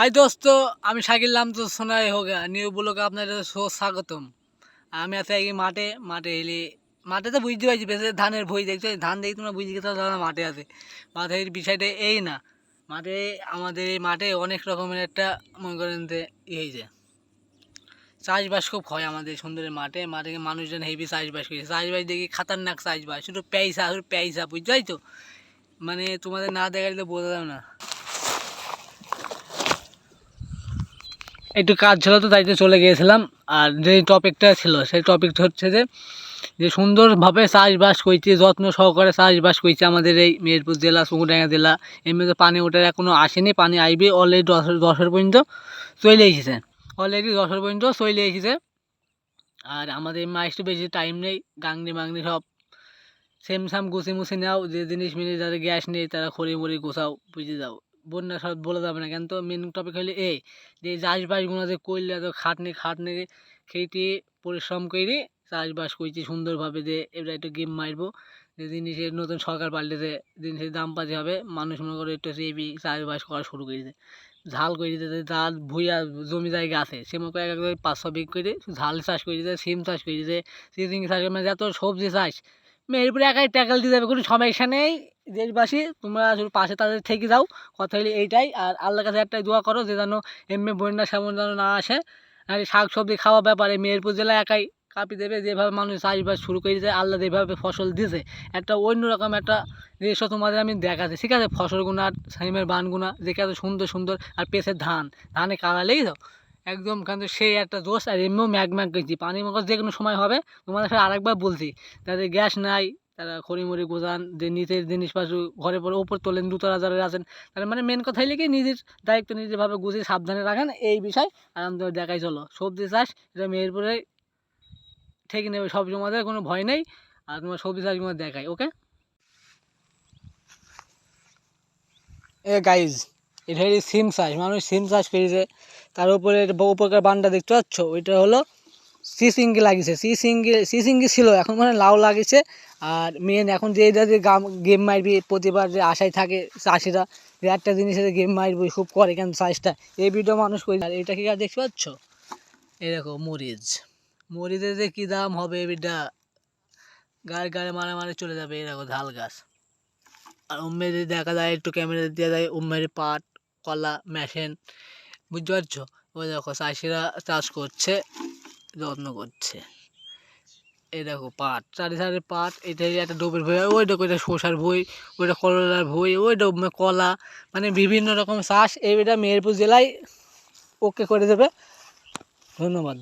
High দোস্ত, আমি শাকিল নাম তো সোনাই হোক নিউ ব্লগে আপনাদের স্বাগতম আমি আছি এই মাঠে মাঠে এলে, মাঠে তো বুঝতে পারছি, বেশি ধানের ভই দেখছ ধান দেখি তোমরা বুঝতে গেছো তারা মাঠে আছে। মাঠের বিষয়টা এই না, মাঠে আমাদের এই মাঠে অনেক রকমের একটা, মনে করেন যে ইয়ে হয়েছে চাষবাস খুব হয় আমাদের সুন্দরের মাঠে মাঠে মানুষজন হেভি চাষবাস করেছে চাষবাস দেখি খাতারনাক চাষবাস, শুধু পেঁইসা শুধু পেঁইসা, বুঝতে তো মানে তোমাদের না দেখালে বোঝা যাবে না। একটু কাজ ছিল তো তাইতে চলে গিয়েছিলাম। আর যে টপিকটা ছিল, সেই টপিকটা হচ্ছে যে যে সুন্দরভাবে চাষবাস করছে, যত্ন সহকারে চাষবাস করছে আমাদের এই মেহেরপুর জেলা সুগুডাঙ্গা জেলা। এমনিতে পানি ওঠার এখনও আসেনি, পানি আইবে অলরেডি দশ, দশের পর্যন্ত চলে এসেছে। অলরেডি দশের পর্যন্ত চলে এসেছে। আর আমাদের মাইসটা বেশি টাইম নেই, গাংনি মাংনি সব সেম সাম গুছি মুছি নাও, যে জিনিস মিলে যাদের গ্যাস নেই, তারা খড়ি মড়ি গোছাও, বুঝে যাও। বন্যা সব বলে যাবে না। কেন তো মেন টপিক হলে এই যে চাষবাসগুলো যে করলে এত খাটনি খাটনি খেটে পরিশ্রম করে চাষবাস করছি সুন্দরভাবে যে এবার একটু গেম মারবো। যে জিনিসের নতুন সরকার পাল্টেছে, জিনিসের দাম পাতি হবে, মানুষ মনে করে একটু এবি চাষবাস করা শুরু করে ঝাল করে দিতে ঝাল ভুইয়া জমি জায়গা আছে, সে মনে করে এক এক পাঁচশো বিঘ করে ঝাল চাষ করে দিতে সিম চাষ করে দিতে সিজিং চাষ মানে যত সবজি চাষ মেহেরপুরে একাই ট্যাকেল দিয়ে যাবে, কোনো সমস্যা নেই। দেশবাসী, তোমরা শুধু পাশে তাদের থেকে যাও। কথা হলে এইটাই। আর আল্লাহর কাছে একটাই দোয়া করো যে যেন এমনি বন্যা সেমন যেন না আসে। আর শাক সবজি খাওয়া ব্যাপারে মেহেরপুর জেলায় একাই কাঁপি দেবে। যেভাবে মানুষ চাষবাস শুরু করে দিয়েছে আল্লাহ যেভাবে ফসল দিয়েছে, একটা অন্যরকম একটা দৃশ্য তোমাদের আমি দেখাচ্ছি। ঠিক আছে? ফসলগুনা সিমের বানগুনা দেখে এত সুন্দর সুন্দর আর পেছের ধান। ধানে কালালেই তো একদম কিন্তু সেই একটা দোষ আর এমনিও ম্যাগ ম্যাগ করছি পানি মগজ যে কোনো সময় হবে? তোমাদের সাথে আরেকবার বলছি। তাদের গ্যাস নাই, তারা খড়িমড়ি গোজান, যে নিজের জিনিসপত্র ঘরে পরে ওপর তোলেন, দুতলা যারা আছেন। তার মানে মেন কথা হলে কি, নিজের দায়িত্ব নিজেরভাবে গুছিয়ে সাবধানে রাখেন, এই বিষয় আর দেখাই চলো। সবজি চাষ, এটা মেয়ের মেহেরপুরে ঠেকে নেবে, সব জমাতে কোনো ভয় নেই। আর তোমার সবজি চাষ তোমার দেখাই ওকে এ গাইজ এটা হচ্ছে সিম চাষ মানুষ সিম চাষ করেছে তার উপরে উপরকার বানটা দেখতে পাচ্ছ? ওইটা হলো সিসিঙ্গি লাগিয়েছে। সিসিঙ্গি সিসিঙ্গি ছিল, এখন মানে লাউ লাগিয়েছে। আর মেন এখন যে যে গেম মারবি, প্রতিবার যে আশায় থাকে চাষিরা, যে একটা জিনিসের গেম মারবি, খুব করে কেন চাষটা এই ভিডিও মানুষ করি আর এটা কি আর দেখতে পাচ্ছ? দেখো, মরিচ। মরিচের যে কী দাম হবে এটা? গাড়ি গাড়ি মারে মারে চলে যাবে দেখো ঝাল গাছ। আর উম্মের যদি দেখা যায়, একটু ক্যামেরা দিয়ে যায়, উম্মের পাট। কলা মেশিন, বুঝতে পারছ? ওই দেখো চাষিরা চাষ করছে, যত্ন করছে। এই দেখো পাট, চারি সারি পাট, এটা একটা ডোবের ভই, ওই দেখো এটা শসার ভই, ওইটা করলার ভই, ওই ডোব কলা মানে বিভিন্ন রকম চাষ এইটা মেহেরপুর জেলায় ওকে করে দেবে। ধন্যবাদ।